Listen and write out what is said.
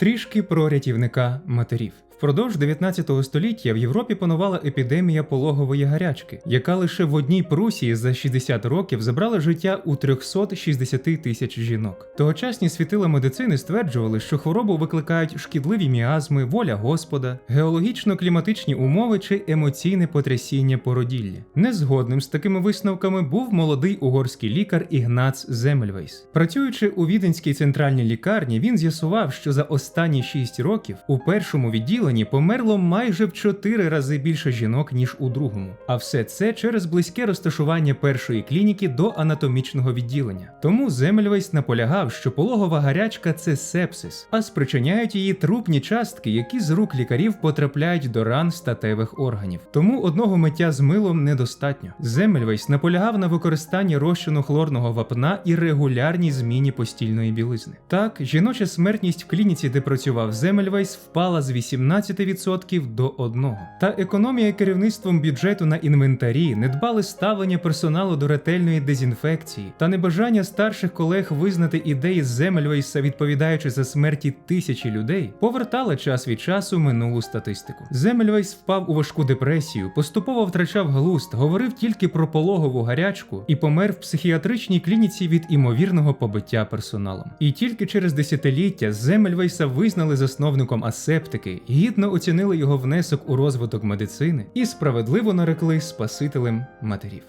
Трішки про рятівника матерів. Впродовж 19 століття в Європі панувала епідемія пологової гарячки, яка лише в одній Прусії за 60 років забрала життя у 360 тисяч жінок. Тогочасні світила медицини стверджували, що хворобу викликають шкідливі міазми, воля Господа, геологічно-кліматичні умови чи емоційне потрясіння породілля. Незгодним з такими висновками був молодий угорський лікар Ігнац Земельвейс. Працюючи у віденській центральній лікарні, він з'ясував, що за останні 6 років у першому відділенні померло майже в 4 рази більше жінок, ніж у другому. А все це через близьке розташування першої клініки до анатомічного відділення. Тому Земельвейс наполягав, що пологова гарячка це сепсис, а спричиняють її трупні частки, які з рук лікарів потрапляють до ран статевих органів. Тому одного миття з милом недостатньо. Земельвейс наполягав на використанні розчину хлорного вапна і регулярній зміні постільної білизни. Так, жіноча смертність в клініці, де працював Земельвейс, впала з 18% до 1%. Та економія керівництвом бюджету на інвентарі, недбале ставлення персоналу до ретельної дезінфекції та небажання старших колег визнати ідеї Земельвейса, відповідаючи за смерті тисячі людей, повертали час від часу минулу статистику. Земельвейс впав у важку депресію, поступово втрачав глузд, говорив тільки про пологову гарячку і помер в психіатричній клініці від імовірного побиття персоналом. І тільки через десятиліття Земельвейса визнали засновником асептики, гідно оцінили його внесок у розвиток медицини і справедливо нарекли спасителем матерів.